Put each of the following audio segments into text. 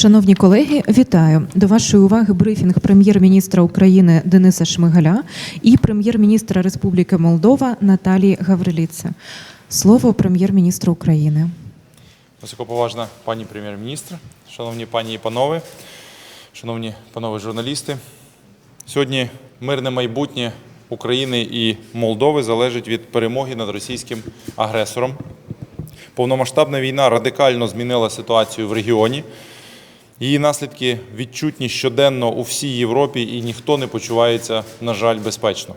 Шановні колеги, вітаю до вашої уваги брифінг прем'єр-міністра України Дениса Шмигаля і прем'єр-міністра Республіки Молдова Наталії Гавриліце. Слово прем'єр-міністра України. Високоповажна пані прем'єр-міністр, шановні пані і панове, шановні панове журналісти. Сьогодні мирне майбутнє України і Молдови залежить від перемоги над російським агресором. Повномасштабна війна радикально змінила ситуацію в регіоні. Її наслідки відчутні щоденно у всій Європі, і ніхто не почувається, на жаль, безпечно.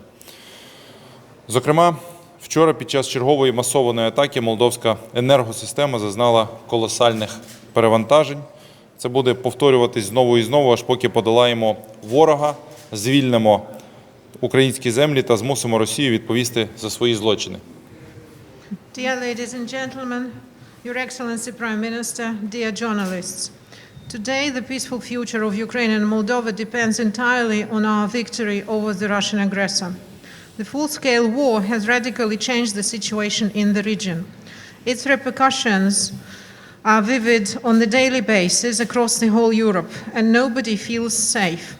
Зокрема, вчора під час чергової масованої атаки молдовська енергосистема зазнала колосальних перевантажень. Це буде повторюватись знову і знову, аж поки подолаємо ворога, звільнимо українські землі та змусимо Росію відповісти за свої злочини. Dear ladies and gentlemen, Your Excellency Prime Minister, dear journalists. Today, the peaceful future of Ukraine and Moldova depends entirely on our victory over the Russian aggressor. The full scale war has radically changed the situation in the region. Its repercussions are vivid on the daily basis across the whole Europe, and nobody feels safe.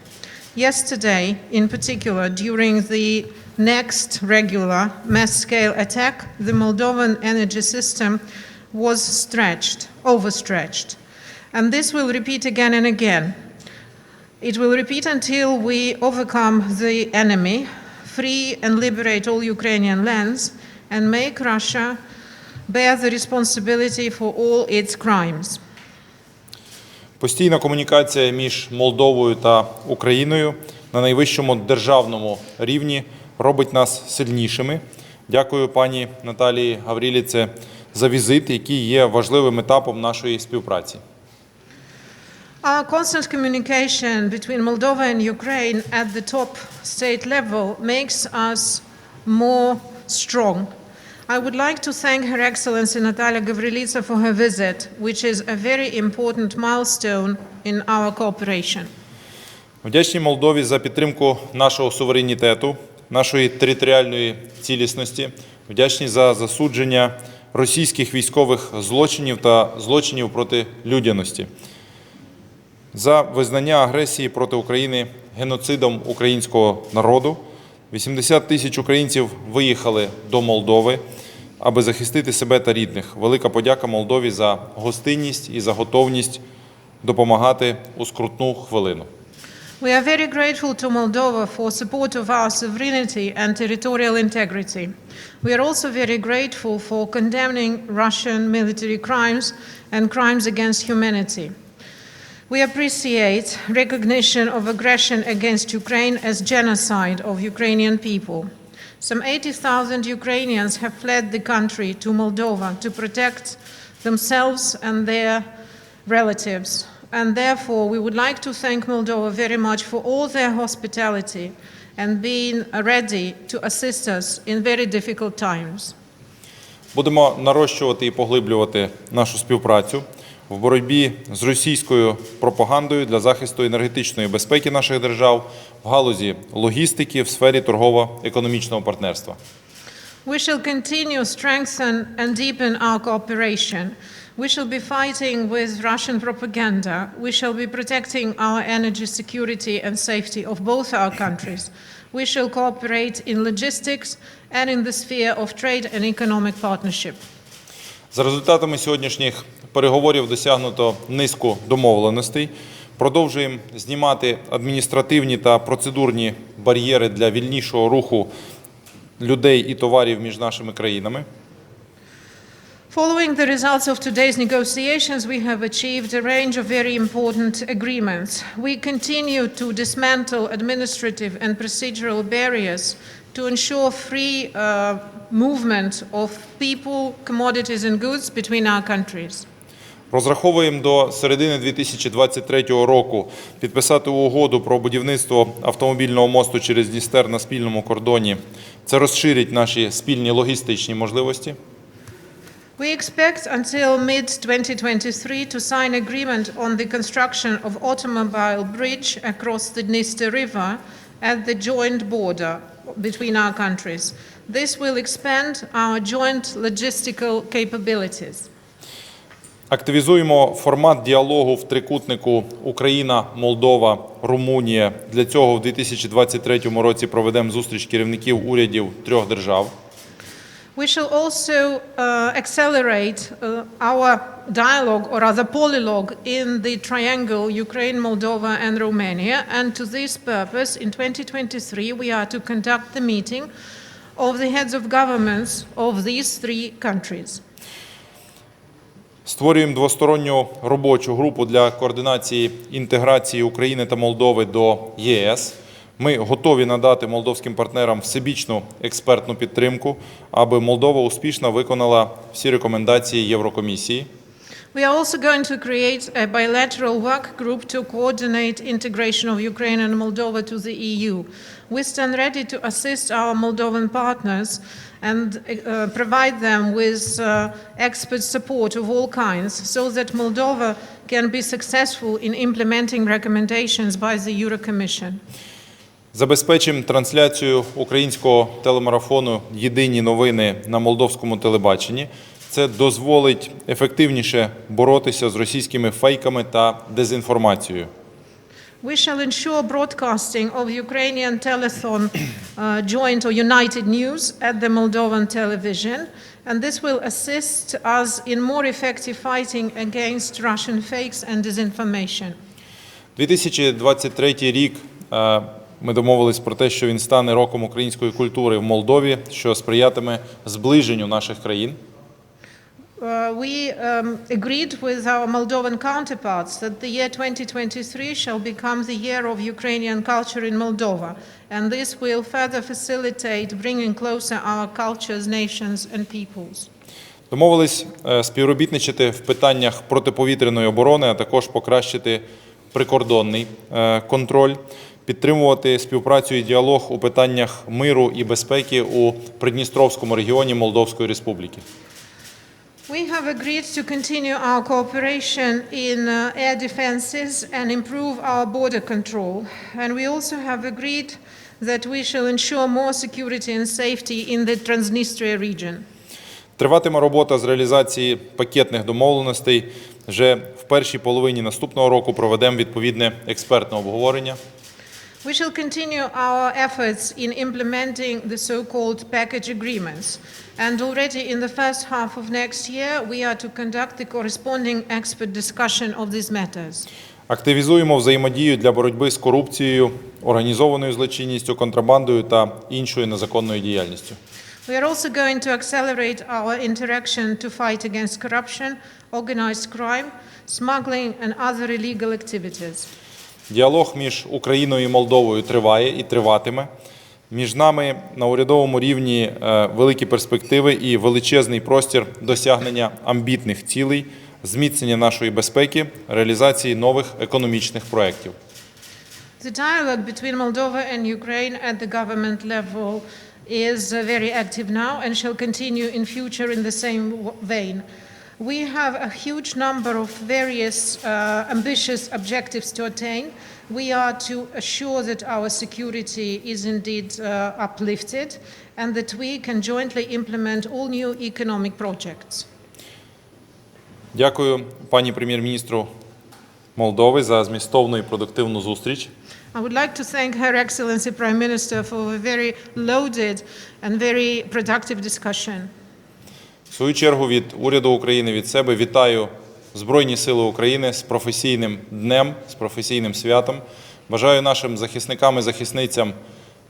Yesterday, in particular, during the next regular mass scale attack, the Moldovan energy system was stretched, overstretched. And this will repeat again and again. It will repeat until we overcome the enemy, free and liberate all Ukrainian lands, and make Russia bear the responsibility for all its crimes. Постійна комунікація між Молдовою та Україною на найвищому державному рівні робить нас сильнішими. Дякую пані Наталії Гавріліце за візит, який є важливим етапом нашої співпраці. Our constant communication between Moldova and Ukraine at the top state level makes us more strong. I would like to thank Her Excellency Natalia Gavrilitsa for her visit, which is a very important milestone in our cooperation. Вдячні Молдові за підтримку нашого суверенітету, нашої територіальної цілісності. Вдячні за засудження російських військових злочинів та злочинів проти людяності. За визнання агресії проти України геноцидом українського народу. 80 тисяч українців виїхали до Молдови, аби захистити себе та рідних. Велика подяка Молдові за гостинність і за готовність допомагати у скрутну хвилину. We are very grateful to Moldova for support of our sovereignty and territorial integrity. We are also very grateful for condemning Russian military crimes and crimes against humanity. We appreciate recognition of aggression against Ukraine as genocide of Ukrainian people. Some 80,000 Ukrainians have fled the country to Moldova to protect themselves and their relatives. And therefore, we would like to thank Moldova very much for all their hospitality and being ready to assist us in very difficult times. Будемо нарощувати і поглиблювати нашу співпрацю В боротьбі з російською пропагандою для захисту енергетичної безпеки наших держав в галузі логістики в сфері торгово-економічного партнерства. We shall continue strengthen and deepen our cooperation. We shall be fighting with Russian propaganda. We shall be protecting our energy security and safety of both our countries. We shall cooperate in logistics and in the sphere of trade and economic partnership. За результатами сьогоднішніх переговорів досягнуто низку домовленостей. Продовжуємо знімати адміністративні та процедурні бар'єри для вільнішого руху людей і товарів між нашими країнами. Following the results of today's negotiations, we have achieved a range of very important agreements. We continue to dismantle administrative and procedural barriers to ensure free uh, movement of people, commodities, and goods between our countries. Розраховуємо до середини 2023 року підписати угоду про будівництво автомобільного мосту через Дністер на спільному кордоні. Це розширить наші спільні логістичні можливості. We expect until mid 2023 to sign agreement on the construction of automobile bridge across the Dniester River at the joint border between our countries. This will expand our joint logistical capabilities. Активізуємо формат діалогу в трикутнику Україна, Молдова, Румунія. Для цього в 2023 році проведемо зустріч керівників урядів трьох держав. We shall also uh, accelerate uh, our dialogue or rather polylogue in the triangle Ukraine, Moldova, and Romania. And to this purpose, in 2023, we are to conduct the meeting of the heads of governments of these three countries. Створюємо двосторонню робочу групу для координації інтеграції України та Молдови до ЄС. Ми готові надати молдовським партнерам всебічну експертну підтримку, аби Молдова успішно виконала всі рекомендації Єврокомісії. We are also going to create a bilateral work group to coordinate integration of Ukraine and Moldova to the EU. We stand ready to assist our Moldovan partners and uh, provide them with uh, expert support of all kinds so that Moldova can be successful in implementing recommendations by the Euro Commission. Забезпечимо трансляцію українського телемарафону Єдині новини на молдовському телебаченні. Це дозволить ефективніше боротися з російськими фейками та дезінформацією. We shall ensure broadcasting of Ukrainian telethon uh, joint or united news at the Moldovan television, and this will assist us in more effective fighting against Russian fakes and disinformation. 2023 рік е, ми домовились про те, що він стане роком української культури в Молдові, що сприятиме зближенню наших країн. Uh, we um, agreed with our Moldovan counterparts that the year 2023 shall become the year of Ukrainian culture in Moldova, and this will further facilitate bringing closer our cultures, nations, and peoples. Домовились е, співробітничати в питаннях протиповітряної оборони, а також покращити прикордонний е, контроль, підтримувати співпрацю і діалог у питаннях миру і безпеки у Придністровському регіоні Молдовської Республіки. We have agreed to continue our cooperation in uh, air defenses and improve our border control. And we also have agreed that we shall ensure more security and safety in the Transnistria region. Триватиме робота з реалізації пакетних домовленостей. Вже в першій половині наступного року проведемо відповідне експертне обговорення. We shall continue our efforts in implementing the so-called package agreements. And already in the first half of next year, we are to conduct the corresponding expert discussion of these matters. Активізуємо взаємодію для боротьби з корупцією, організованою злочинністю, контрабандою та іншою незаконною діяльністю. We are also going to accelerate our interaction to fight against corruption, organized crime, smuggling, and other illegal activities. Діалог між Україною і Молдовою триває і триватиме. Між нами на урядовому рівні е, великі перспективи і величезний простір досягнення амбітних цілей, зміцнення нашої безпеки, реалізації нових економічних проєктів. The dialogue between Moldova and Ukraine at the government level is uh, very active now and shall continue in future in the same vein. We have a huge number of various uh, ambitious objectives to attain. We are to assure that our security is indeed uh, uplifted and that we can jointly implement all new economic projects. Дякую пані прем'єр-міністру Молдови за змістовну і продуктивну зустріч. I would like to thank Her Excellency Prime Minister for a very loaded and very productive discussion. В свою чергу від уряду України від себе вітаю Збройні Сили України з професійним днем, з професійним святом. Бажаю нашим захисникам і захисницям,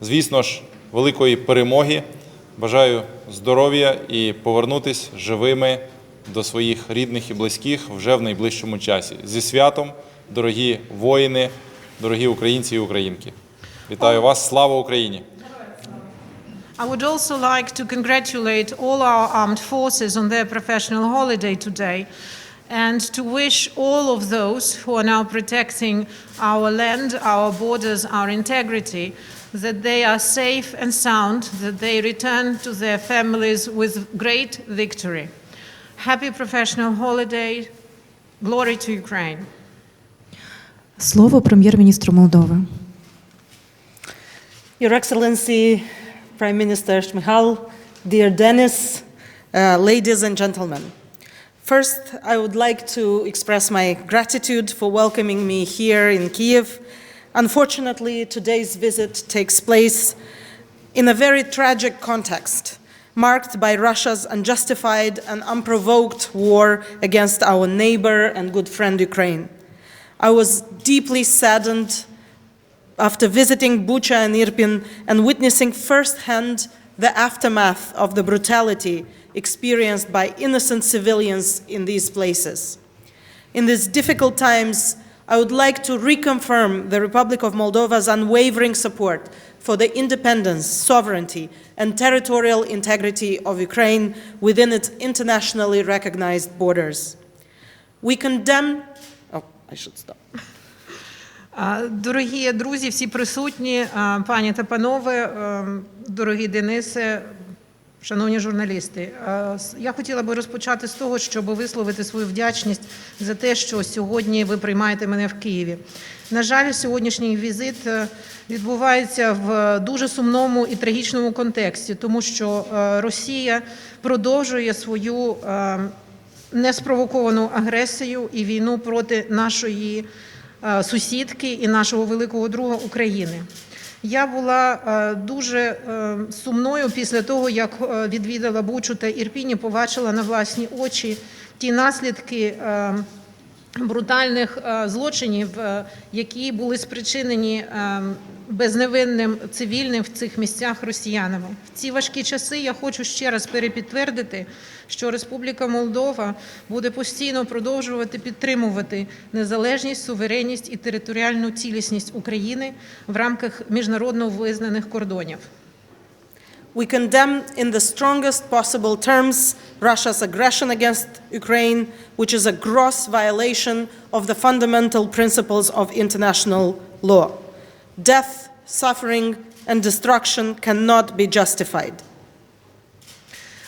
звісно ж, великої перемоги. Бажаю здоров'я і повернутись живими до своїх рідних і близьких вже в найближчому часі. Зі святом, дорогі воїни, дорогі українці і українки. Вітаю вас! Слава Україні! I would also like to congratulate all our armed forces on their professional holiday today and to wish all of those who are now protecting our land, our borders, our integrity, that they are safe and sound, that they return to their families with great victory. Happy professional holiday. Glory to Ukraine. Слово прем'єр-міністру Молдови. Your Excellency, Prime Minister Shmihal, dear Dennis, uh, ladies and gentlemen. First, I would like to express my gratitude for welcoming me here in Kiev. Unfortunately, today's visit takes place in a very tragic context, marked by Russia's unjustified and unprovoked war against our neighbor and good friend Ukraine. I was deeply saddened after visiting Bucha and Irpin and witnessing firsthand the aftermath of the brutality experienced by innocent civilians in these places. In these difficult times, I would like to reconfirm the Republic of Moldova's unwavering support for the independence, sovereignty, and territorial integrity of Ukraine within its internationally recognized borders. We condemn. Oh, I should stop. Дорогі друзі, всі присутні, пані та панове, дорогі Денисе, шановні журналісти, я хотіла би розпочати з того, щоб висловити свою вдячність за те, що сьогодні ви приймаєте мене в Києві. На жаль, сьогоднішній візит е, відбувається в дуже сумному і трагічному контексті, тому що е, Росія продовжує свою е, неспровоковану агресію і війну проти нашої сусідки і нашого великого друга України. Я була е, дуже е, сумною після того, як е, відвідала Бучу та Ірпіні, побачила на власні очі ті наслідки. Брутальних е, злочинів, е, які були спричинені е, безневинним цивільним в цих місцях росіянами. В ці важкі часи я хочу ще раз перепідтвердити, що Республіка Молдова буде постійно продовжувати підтримувати незалежність, суверенність і територіальну цілісність України в рамках міжнародно визнаних кордонів. We condemn in the strongest possible terms Russia's aggression against Ukraine, which is a gross violation of the fundamental principles of international law. Death, suffering, and destruction cannot be justified.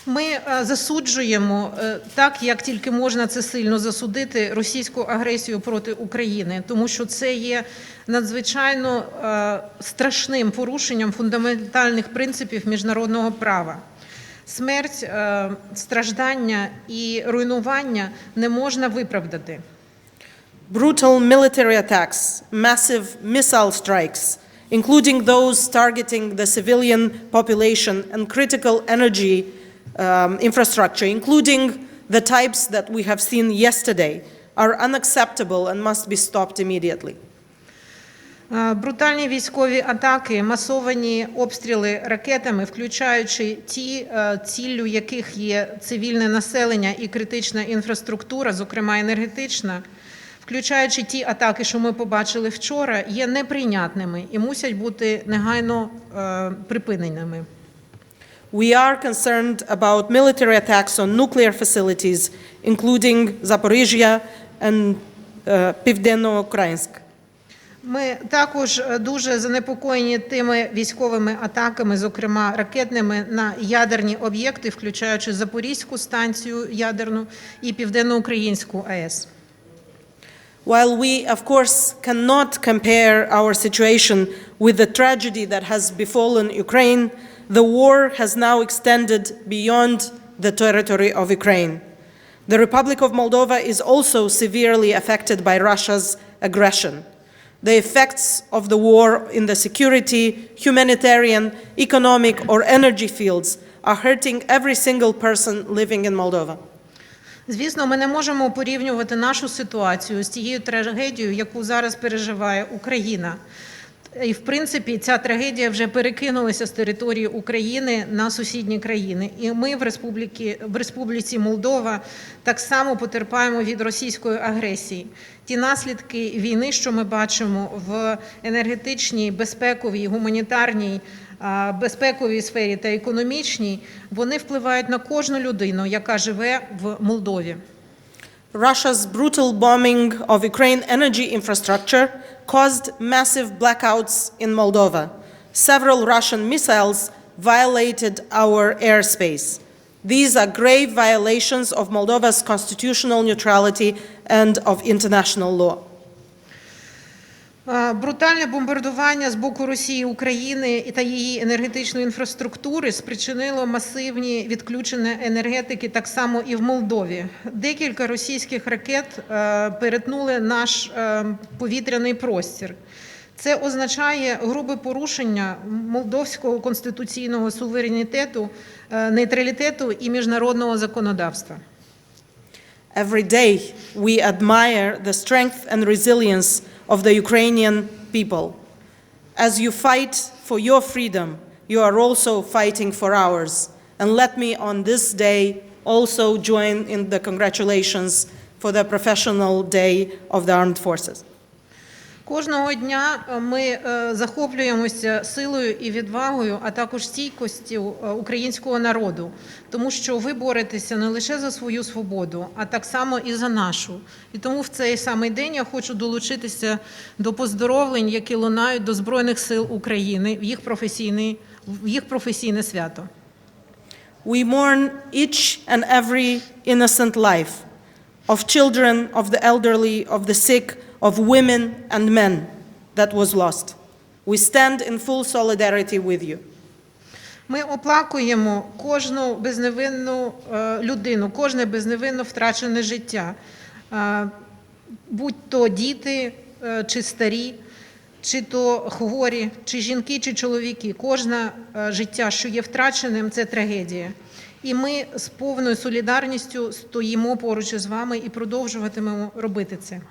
Ми е, засуджуємо е, так, як тільки можна це сильно засудити російську агресію проти України, тому що це є надзвичайно е, страшним порушенням фундаментальних принципів міжнародного права. Смерть, страждання і руйнування не можна виправдати. Brutal military attacks, massive missile strikes, including those targeting the civilian population and critical energy um, infrastructure, including the types that we have seen yesterday, are unacceptable and must be stopped immediately. Е, Брутальні військові атаки, масовані обстріли ракетами, включаючи ті, е, ціллю яких є цивільне населення і критична інфраструктура, зокрема енергетична, включаючи ті атаки, що ми побачили вчора, є неприйнятними і мусять бути негайно е, припиненими. We are concerned about military attacks on nuclear facilities, including Zaporizhia and uh, Pivdeno-Ukrainsk. Ми також е, дуже занепокоєні тими військовими атаками, зокрема ракетними, на ядерні об'єкти, включаючи Запорізьку станцію ядерну і Південноукраїнську АЕС. While we, of course, cannot compare our situation with the tragedy that has befallen Ukraine, the war has now extended beyond the territory of Ukraine. The Republic of Moldova is also severely affected by Russia's aggression. The effects of the war in the security, humanitarian, economic, or energy fields are hurting every single person living in Moldova. Звісно, ми не можемо порівнювати нашу ситуацію з тією трагедією, яку зараз переживає Україна. І, в принципі, ця трагедія вже перекинулася з території України на сусідні країни. І ми в Республіці, в Республіці Молдова так само потерпаємо від російської агресії. Ті наслідки війни, що ми бачимо в енергетичній, безпековій, гуманітарній, безпековій сфері та економічній, вони впливають на кожну людину, яка живе в Молдові. Russia's brutal bombing of Ukraine energy infrastructure caused massive blackouts in Moldova. Several Russian missiles violated our airspace. These are grave violations of Moldova's constitutional neutrality and of international law. Е, Брутальне бомбардування з боку Росії України та її енергетичної інфраструктури спричинило масивні відключення енергетики так само і в Молдові. Декілька російських ракет е, перетнули наш е, повітряний простір. Це означає грубе порушення молдовського конституційного суверенітету, нейтралітету і міжнародного законодавства. Every day, we admire the strength and resilience of the Ukrainian people. As you fight for your freedom, you are also fighting for ours. And let me, on this day, also join in the congratulations for the Professional Day of the Armed Forces. Кожного дня е, ми е, захоплюємося силою і відвагою, а також стійкостю е, українського народу, тому що ви боретеся не лише за свою свободу, а так само і за нашу. І тому в цей самий день я хочу долучитися до поздоровлень, які лунають до Збройних сил України в їх професійний в їх професійне свято. We mourn each and every innocent life of children, of the elderly, of the sick, of women and men that was lost. We stand in full solidarity with you. Ми оплакуємо кожну безневинну е, людину, кожне безневинно втрачене життя, Е, будь то діти е, чи старі, чи то хворі, чи жінки, чи чоловіки. Кожне життя, що є втраченим, це трагедія. І ми з повною солідарністю стоїмо поруч із вами і продовжуватимемо робити це.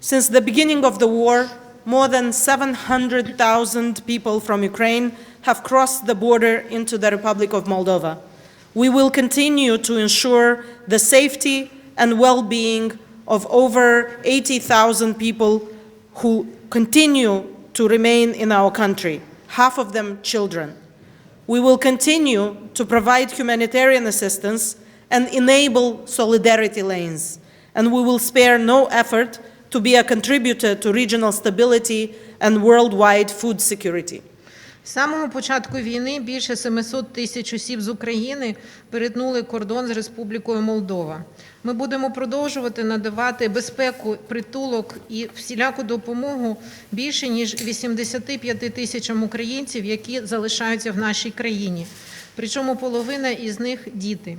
Since the beginning of the war, more than 700,000 people from Ukraine have crossed the border into the Republic of Moldova. We will continue to ensure the safety and well being of over 80,000 people who continue to remain in our country, half of them children. We will continue to provide humanitarian assistance and enable solidarity lanes, and we will spare no effort to be a contributor to regional stability and worldwide food security. З самого початку війни більше 700 тисяч осіб з України перетнули кордон з Республікою Молдова. Ми будемо продовжувати надавати безпеку, притулок і всіляку допомогу більше ніж 85 тисячам українців, які залишаються в нашій країні. Причому половина із них діти.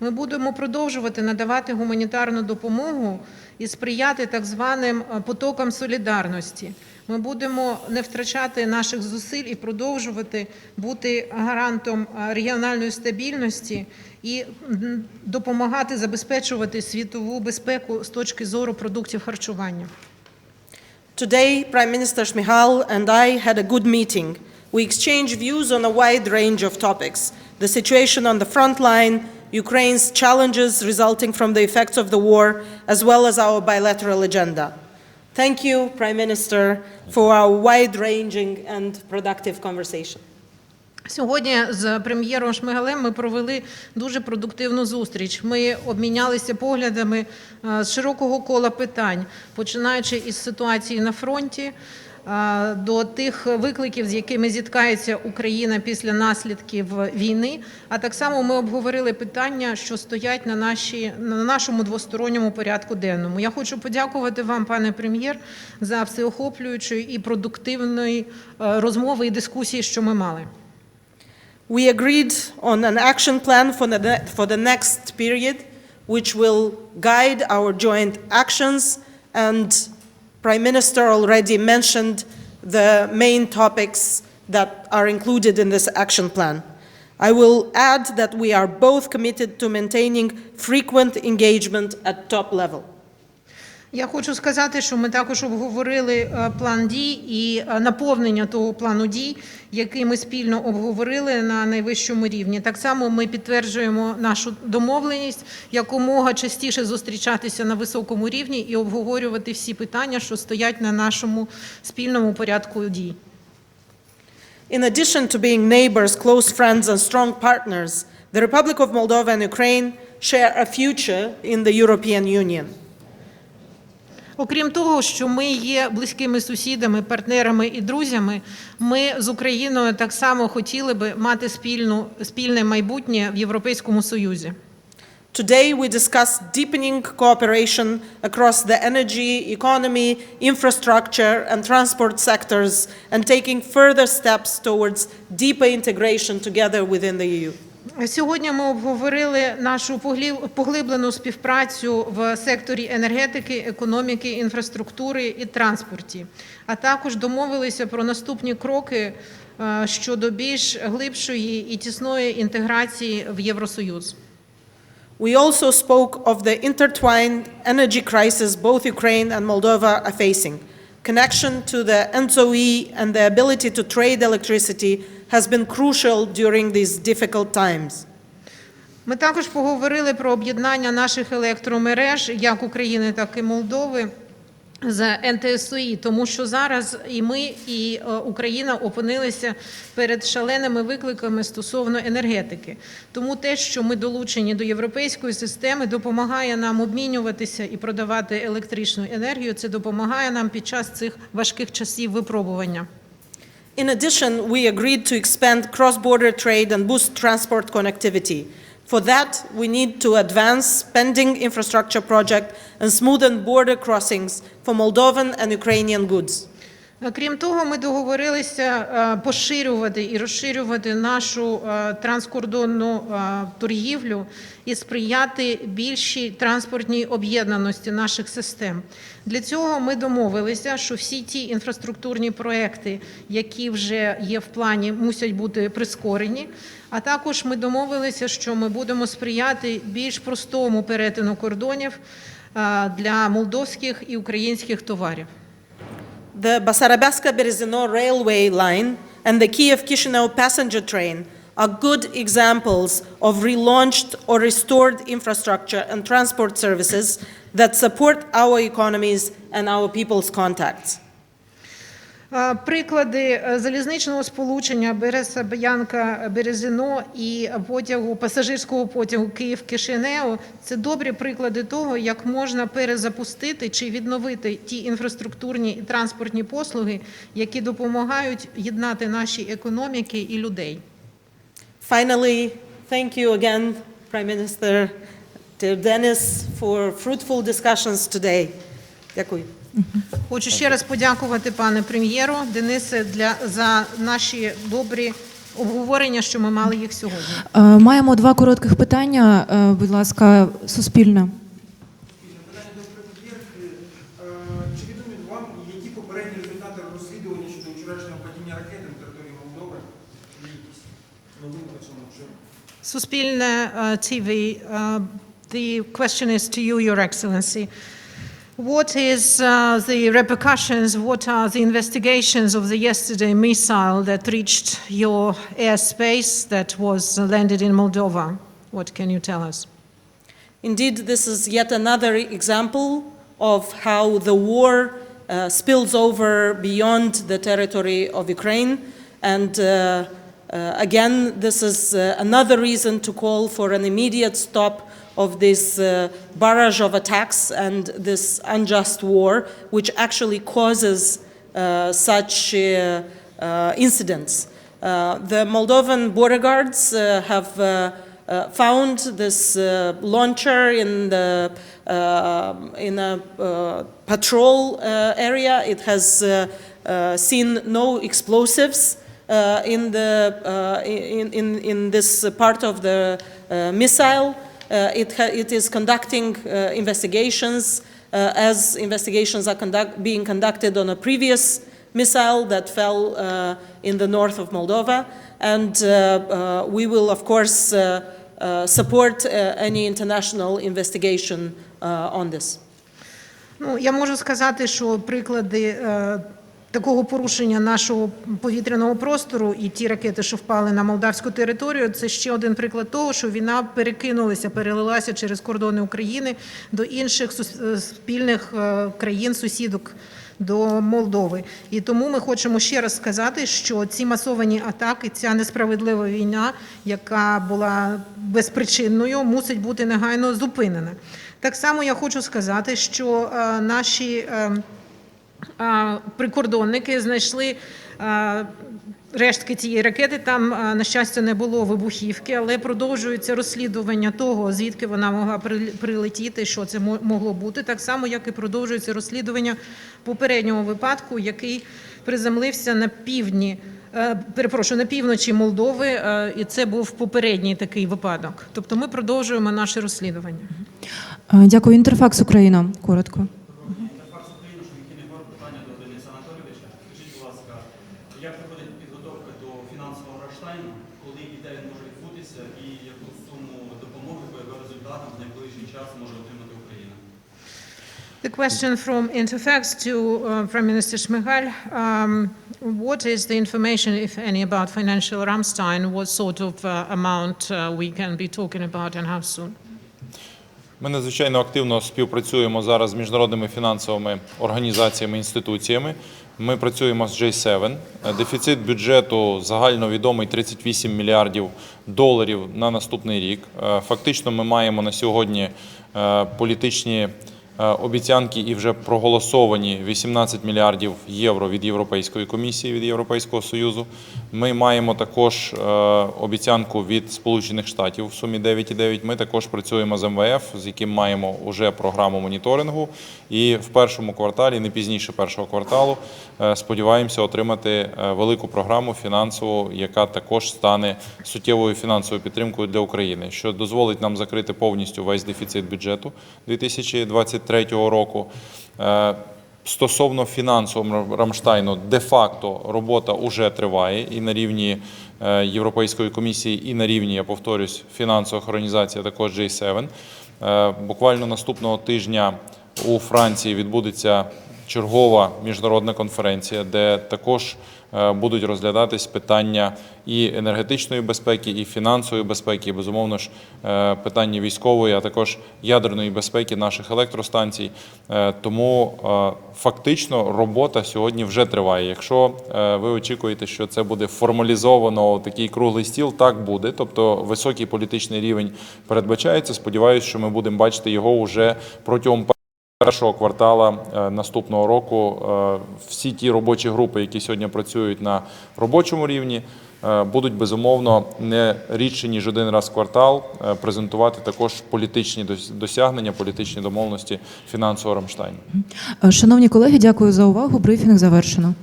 Ми будемо продовжувати надавати гуманітарну допомогу і сприяти так званим е, потокам солідарності. Ми будемо не втрачати наших зусиль і продовжувати бути гарантом е, регіональної стабільності і допомагати забезпечувати світову безпеку з точки зору продуктів харчування. Today, Prime Minister Shmihal and I had a good meeting. We exchanged views on a wide range of topics the situation on the front line, Ukraine's challenges resulting from the effects of the war, as well as our bilateral agenda. Thank you, Prime Minister, for our wide ranging and productive conversation. Сьогодні з прем'єром Шмигалем ми провели дуже продуктивну зустріч. Ми обмінялися поглядами е, з широкого кола питань, починаючи із ситуації на фронті е, до тих викликів, з якими зіткається Україна після наслідків війни. А так само ми обговорили питання, що стоять на, нашій, на нашому двосторонньому порядку денному. Я хочу подякувати вам, пане прем'єр, за всеохоплюючої і продуктивної е, розмови і дискусії, що ми мали. We agreed on an action plan for the, for the next period, which will guide our joint actions. And Prime Minister already mentioned the main topics that are included in this action plan. I will add that we are both committed to maintaining frequent engagement at top level. Я хочу сказати, що ми також обговорили е, план дій і е, наповнення того плану дій, який ми спільно обговорили на найвищому рівні. Так само ми підтверджуємо нашу домовленість якомога частіше зустрічатися на високому рівні і обговорювати всі питання, що стоять на нашому спільному порядку дій. In addition to being neighbors, close friends, and strong partners, the Republic of Moldova and Ukraine share a future in the European Union. Окрім того, що ми є близькими сусідами, партнерами і друзями, ми з Україною так само хотіли би мати спільну, спільне майбутнє в Європейському Союзі. Today, we discuss deepening cooperation across the energy, economy, infrastructure, and transport sectors, and taking further steps towards deeper integration together within the E EU. Сьогодні ми обговорили нашу поглиблену співпрацю в секторі енергетики, економіки, інфраструктури і транспорті, а також домовилися про наступні кроки е, щодо більш глибшої і тісної інтеграції в Євросоюз. We also spoke of the intertwined energy crisis both Ukraine and Moldova are facing. Connection to the ENTSO-E and the ability to trade electricity has been crucial during these difficult times. Ми також поговорили про об'єднання наших електромереж як України, так і Молдови з НТСУІ, тому що зараз і ми, і е, Україна опинилися перед шаленими викликами стосовно енергетики. Тому те, що ми долучені до європейської системи, допомагає нам обмінюватися і продавати електричну енергію. Це допомагає нам під час цих важких часів випробування. In addition, we agreed to expand cross-border trade and boost transport connectivity. For that, we need to advance pending infrastructure projects and smoothen border crossings for Moldovan and Ukrainian goods. Крім того, ми договорилися е, поширювати і розширювати нашу е, транскордонну е, торгівлю і сприяти більшій транспортній об'єднаності наших систем. Для цього ми домовилися, що всі ті інфраструктурні проекти, які вже є в плані, мусять бути прискорені. А також ми домовилися, що ми будемо сприяти більш простому перетину кордонів для молдовських і українських товарів. The Basarabyaska-Berezino railway line and the Kiev-Chisinau passenger train are good examples of relaunched or restored infrastructure and transport services that support our economies and our people's contacts. Е, Приклади е, залізничного сполучення Береса Б'янка Березино і потягу пасажирського потягу Київ Кишинео це добрі приклади того, як можна перезапустити чи відновити ті інфраструктурні і транспортні послуги, які допомагають єднати наші економіки і людей. Finally, thank you again, Prime Minister to Denis, for fruitful discussions today. Дякую. Хочу ще раз подякувати пане прем'єру Денисе для за наші добрі обговорення, що ми мали їх сьогодні. Е, Маємо два коротких питання. Е, Будь ласка, суспільне. Питання до прем'єрки. Е, Чи відомі вам, які попередні результати розслідування щодо вчорашнього падіння ракети на території Молдови? Є якісь новини по цьому? Чи Суспільне uh, TV, uh, the question is to you, Your Excellency. What is uh, the repercussions, what are the investigations of the yesterday missile that reached your airspace that was landed in Moldova? What can you tell us? Indeed, this is yet another example of how the war uh, spills over beyond the territory of Ukraine. And uh, again, this is uh, another reason to call for an immediate stop of this uh, barrage of attacks and this unjust war, which actually causes uh, such uh, uh, incidents. Uh, the Moldovan border guards uh, have uh, uh, found this uh, launcher in the uh, in a uh, patrol uh, area. It has uh, uh, seen no explosives uh, in the uh, in, in in this part of the uh, missile. Uh, it ha- it is conducting uh, investigations uh, as investigations are conduct- being conducted on a previous missile that fell uh, in the north of Moldova. And uh, uh, we will, of course, uh, uh, support uh, any international investigation uh, on this. Ну, я можу сказати, що приклади е, такого порушення нашого повітряного простору і ті ракети, що впали на молдавську територію, це ще один приклад того, що війна перекинулася, перелилася через кордони України до інших е, спільних е, країн, сусідок. До Молдови, і тому ми хочемо ще раз сказати, що ці масовані атаки, ця несправедлива війна, яка була безпричинною, мусить бути негайно зупинена. Так само я хочу сказати, що е, наші прикордонники знайшли рештки цієї ракети. Там, на щастя, не було вибухівки, але продовжується розслідування того, звідки вона могла прилетіти, що це могло бути. Так само, як і продовжується розслідування попереднього випадку, який приземлився на півдні. е, Перепрошую, на півночі Молдови, е, і це був попередній такий випадок. Тобто ми продовжуємо наше розслідування. Е, Дякую. Інтерфакс Україна. Коротко. Факс України, що Микіни Гор, питання до Дениса Анатолійовича. Скажіть, будь ласка, як проходить підготовка до фінансового Раштайну, коли і де він може відбутися, і яку суму допомоги по його результатам в найближчий час може отримати Україна? The question from Interfax to uh, Prime Minister Shmyhal. Um, what is the information, if any, about financial Ramstein? What sort of uh, amount uh, we can be talking about and how soon? Ми надзвичайно активно співпрацюємо зараз з міжнародними фінансовими організаціями, інституціями. Ми працюємо з J7. Е, Дефіцит бюджету загальновідомий 38 мільярдів доларів на наступний рік. Е, Фактично, ми маємо на сьогодні е, політичні обіцянки і вже проголосовані 18 мільярдів євро від Європейської комісії, від Європейського Союзу. Ми маємо також е, обіцянку від Сполучених Штатів в сумі 9,9. Ми також працюємо з МВФ, з яким маємо вже програму моніторингу. І в першому кварталі, не пізніше першого кварталу, е, сподіваємося отримати е, велику програму фінансову, яка також стане суттєвою фінансовою підтримкою для України, що дозволить нам закрити повністю весь дефіцит бюджету 2023 року. Стосовно фінансового Рамштайну, де-факто робота вже триває і на рівні е, Європейської комісії, і на рівні, я повторюсь, фінансових організацій, а також J7. Е, Буквально наступного тижня у Франції відбудеться чергова міжнародна конференція, де також е, будуть розглядатись питання і енергетичної безпеки, і фінансової безпеки, і безумовно ж е, питання військової, а також ядерної безпеки наших електростанцій. Е, Тому фактично робота сьогодні вже триває. Якщо ви очікуєте, що це буде формалізовано такий круглий стіл, так буде. Тобто високий політичний рівень передбачається. Сподіваюся, що ми будемо бачити його вже протягом першого квартала е, наступного року е, всі ті робочі групи, які сьогодні працюють на робочому рівні, е, будуть безумовно не рідше ніж один раз в квартал презентувати також політичні дос- досягнення, політичні домовленості фінансового Рамштайну. Шановні колеги, дякую за увагу. Брифінг завершено.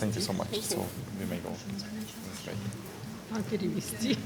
Thank you so much. So we may go. А перевести?